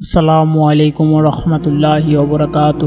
আসসালামু আলাইকুম রহমতুল্লাহি অবরাকাত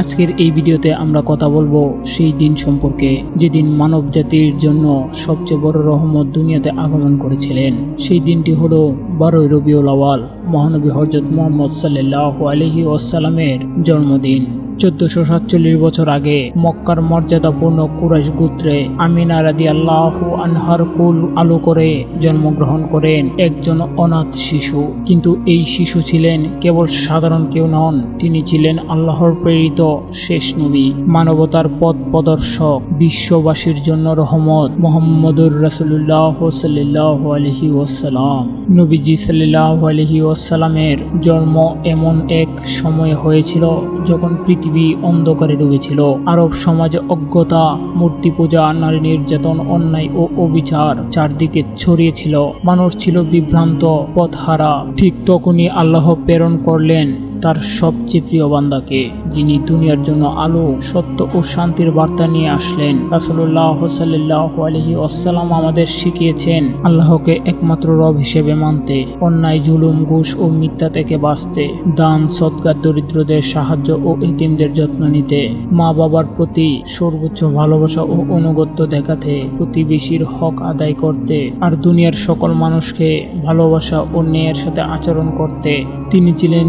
আজকের এই ভিডিওতে আমরা কথা বলব সেই দিন সম্পর্কে, যেদিন মানব জাতির জন্য সবচেয়ে বড় রহমত দুনিয়াতে আগমন করেছিলেন। সেই দিনটি হলো বারোই রবিউল আওয়াল, মহানবী হজরত মোহাম্মদ সাল্লাহ আলহি ওসালামের জন্মদিন। চোদ্দশো সাতচল্লিশ বছর আগে মক্কার মর্যাদাপূর্ণ কুরাইশ গোত্রে আমিনা রাদি আল্লাহ আনহার কুল আলো করে জন্মগ্রহণ করেন একজন অনাথ শিশু। কিন্তু এই শিশু ছিলেন কেবল সাধারণ কেউ নন, তিনি ছিলেন আল্লাহর প্রেরিত শেষ নবী। মানবতার পথ প্রদর্শক, বিশ্ববাসীর জন্য রহমত, মোহাম্মদুর রাসুল্লাহ সাল্লাহ আলহি ওসালাম নবীজি সাল্লাহ আলহি ওসালামের জন্ম এমন এক সময় হয়েছিল যখন পৃথিবী অন্ধকারে ডুবেছিল। আরব সমাজে অজ্ঞতা, মূর্তি পূজা, নারী নির্যাতন, অন্যায় ও অবিচার চারদিকে ছড়িয়েছিল মানুষ ছিল বিভ্রান্ত, পথহারা। ঠিক তখনই আল্লাহ প্রেরণ করলেন। তার সবচেয়ে প্রিয় বান্দাকে, যিনি দুনিয়ার জন্য আলো, সত্য ও শান্তির বার্তা নিয়ে আসলেন। রাসুল্লাহ সাল্লাহ আলহি আসসালাম আমাদের শিখিয়েছেন, আল্লাহকে একমাত্র রব হিসেবে মানতে, অন্যায়, জুলুম, ঘুষ ও মিথ্যা থেকে বাঁচতে, দান সৎকার দরিদ্রদের সাহায্য ও এতিমদের যত্ন নিতে মা বাবার প্রতি সর্বোচ্চ ভালোবাসা ও অনুগত্য দেখাতে, প্রতিবেশীর হক আদায় করতে, আর দুনিয়ার সকল মানুষকে ভালোবাসা ও ন্যায়ের সাথে আচরণ করতে। তিনি ছিলেন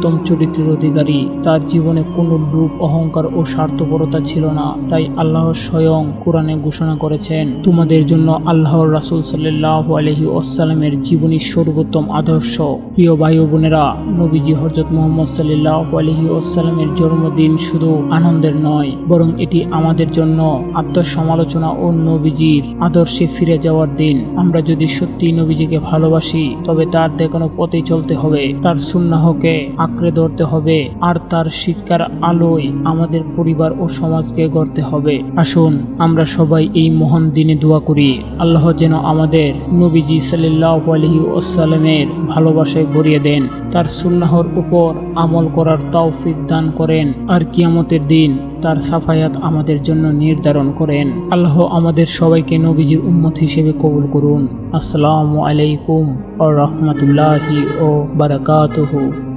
সর্বোত্তম চরিত্রের অধিকারী, তার জীবনে কোনো রূপ, অহংকার ও স্বার্থপরতা ছিল না। তাই আল্লাহ স্বয়ং কোরআনে ঘোষণা করেছেন, তোমাদের জন্য আল্লাহর রাসুল সাল্লাহ আলহি ওসালামের জীবনী সর্বোত্তম আদর্শ। প্রিয় ভাই বোনেরা, নবীজি হজরত মোহাম্মদ সাল্লাহ আলহি ওসালামের জন্মদিন শুধু আনন্দের নয়, বরং এটি আমাদের জন্য আত্মসমালোচনা ও নবীজির আদর্শে ফিরে যাওয়ার দিন। আমরা যদি সত্যি নবীজিকে ভালোবাসি, তবে তার দেখানো পথেই চলতে হবে। তার সুন্নাহকে আঁকড়ে ধরতে হবে আর তার শিক্ষার আলোয় আমাদের পরিবার ও সমাজকে গড়তে হবে। আসুন, আমরা সবাই এই মহান দিনে দোয়া করি। আল্লাহ যেন আমাদের নবীজি সাল্লাহ আলহি ওসালামের ভালোবাসায় ভরিয়ে দেন। তার সুন্নাহর উপর আমল করার তৌফিক দান করেন আর কিয়ামতের দিন তার সাফায়াত আমাদের জন্য নির্ধারণ করেন। আল্লাহ আমাদের সবাইকে নবীজির উম্মত হিসেবে কবুল করুন। আসসালামু আলাইকুম ও রহমতুল্লাহি ও বারাকাতুহু।